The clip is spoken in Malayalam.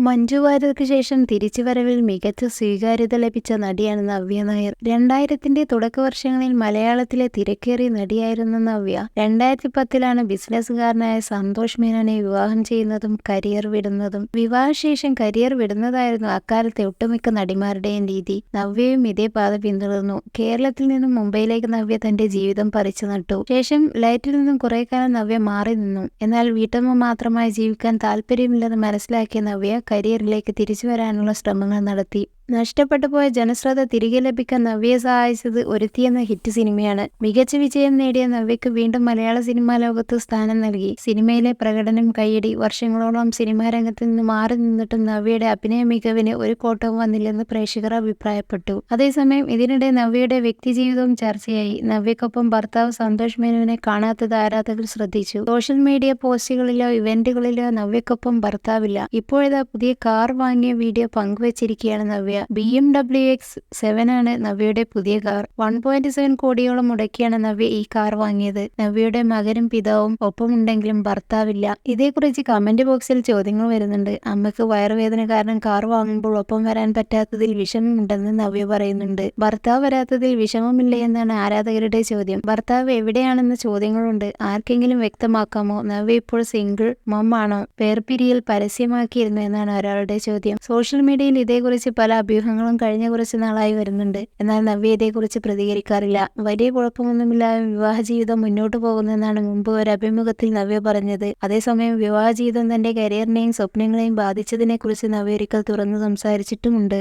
മഞ്ജു വാര്യർക്ക് ശേഷം തിരിച്ചുവരവിൽ മികച്ച സ്വീകാര്യത ലഭിച്ച നടിയാണ് നവ്യ നായർ. രണ്ടായിരത്തിന്റെ തുടക്കവർഷങ്ങളിൽ മലയാളത്തിലെ തിരക്കേറിയ നടിയായിരുന്ന നവ്യ. രണ്ടായിരത്തി പത്തിലാണ് ബിസിനസ്സുകാരനായ സന്തോഷ് മേനോനെ വിവാഹം ചെയ്യുന്നതും കരിയർ വിടുന്നതും. വിവാഹശേഷം കരിയർ വിടുന്നതായിരുന്നു അക്കാലത്തെ ഒട്ടുമിക്ക നടിമാരുടെയും രീതി. നവ്യയും ഇതേ പാത പിന്തുടർന്നു. കേരളത്തിൽ നിന്നും മുംബൈയിലേക്ക് നവ്യ തന്റെ ജീവിതം പറിച്ചു നട്ടു. ശേഷം ലൈറ്റിൽ നിന്നും കുറെ കാലം നവ്യ മാറി നിന്നു. എന്നാൽ വീട്ടമ്മ മാത്രമായി ജീവിക്കാൻ താല്പര്യമില്ലെന്ന് മനസ്സിലാക്കിയ നവ്യ കരിയറിലേക്ക് തിരിച്ചു വരാനുള്ള ശ്രമങ്ങൾ നടത്തി. നഷ്ടപ്പെട്ടു പോയ ജനശ്രദ്ധ തിരികെ ലഭിക്കാൻ നവ്യയെ സഹായിച്ചത് ഒരുത്തി എന്ന ഹിറ്റ് സിനിമയാണ്. മികച്ച വിജയം നേടിയ നവ്യക്ക് വീണ്ടും മലയാള സിനിമാ ലോകത്ത് സ്ഥാനം നൽകി. സിനിമയിലെ പ്രകടനം കൈയടി വർഷങ്ങളോളം സിനിമാ രംഗത്ത് നിന്ന് മാറി നിന്നിട്ടും നവ്യയുടെ അഭിനയ മികവിന് ഒരു കോട്ടവും വന്നില്ലെന്ന് പ്രേക്ഷകർ അഭിപ്രായപ്പെട്ടു. അതേസമയം ഇതിനിടെ നവ്യയുടെ വ്യക്തിജീവിതവും ചർച്ചയായി. നവ്യക്കൊപ്പം ഭർത്താവ് സന്തോഷ് മേനുവിനെ കാണാത്തത് ആരാധകർ ശ്രദ്ധിച്ചു. സോഷ്യൽ മീഡിയ പോസ്റ്റുകളിലോ ഇവന്റുകളിലോ നവ്യക്കൊപ്പം ഭർത്താവില്ല. ഇപ്പോഴിതാ പുതിയ കാർ വാങ്ങിയ video പങ്കുവച്ചിരിക്കുകയാണ് Navya. B M W X seven ആണ് നവ്യയുടെ പുതിയ കാർ. വൺ പോയിന്റ് സെവൻ കോടിയോളം മുടക്കിയാണ് നവ്യ ഈ കാർ വാങ്ങിയത്. നവ്യയുടെ മകനും പിതാവും ഒപ്പമുണ്ടെങ്കിലും ഭർത്താവില്ല. ഇതേക്കുറിച്ച് കമന്റ് ബോക്സിൽ ചോദ്യങ്ങൾ വരുന്നുണ്ട്. അമ്മയ്ക്ക് വയറുവേദന കാരണം കാർ വാങ്ങുമ്പോൾ ഒപ്പം വരാൻ പറ്റാത്തതിൽ വിഷമമുണ്ടെന്ന് നവ്യ പറയുന്നുണ്ട്. ഭർത്താവ് വരാത്തതിൽ വിഷമമില്ല എന്നാണ് ആരാധകരുടെ ചോദ്യം. ഭർത്താവ് എവിടെയാണെന്ന ചോദ്യങ്ങളുണ്ട്. ആർക്കെങ്കിലും വ്യക്തമാക്കാമോ? നവ്യ ഇപ്പോൾ സിംഗിൾ മമ്മാണോ വേർപിരിയിൽ പരസ്യമാക്കിയിരുന്നു എന്നാണ് ഒരാളുടെ ചോദ്യം. സോഷ്യൽ മീഡിയയിൽ ഇതേക്കുറിച്ച് പല അഭ്യൂഹങ്ങളും കഴിഞ്ഞ കുറച്ച് നാളായി വരുന്നുണ്ട്. എന്നാൽ നവ്യ ഇതേക്കുറിച്ച് പ്രതികരിക്കാറില്ല. വലിയ കുഴപ്പമൊന്നുമില്ലാതെ വിവാഹ ജീവിതം മുന്നോട്ട് പോകുന്നെന്നാണ് മുമ്പ് ഒരു അഭിമുഖത്തിൽ നവ്യ പറഞ്ഞത്. അതേസമയം വിവാഹ ജീവിതം തന്റെ കരിയറിനെയും സ്വപ്നങ്ങളെയും ബാധിച്ചതിനെക്കുറിച്ച് നവ്യ ഒരിക്കൽ തുറന്നു സംസാരിച്ചിട്ടുമുണ്ട്.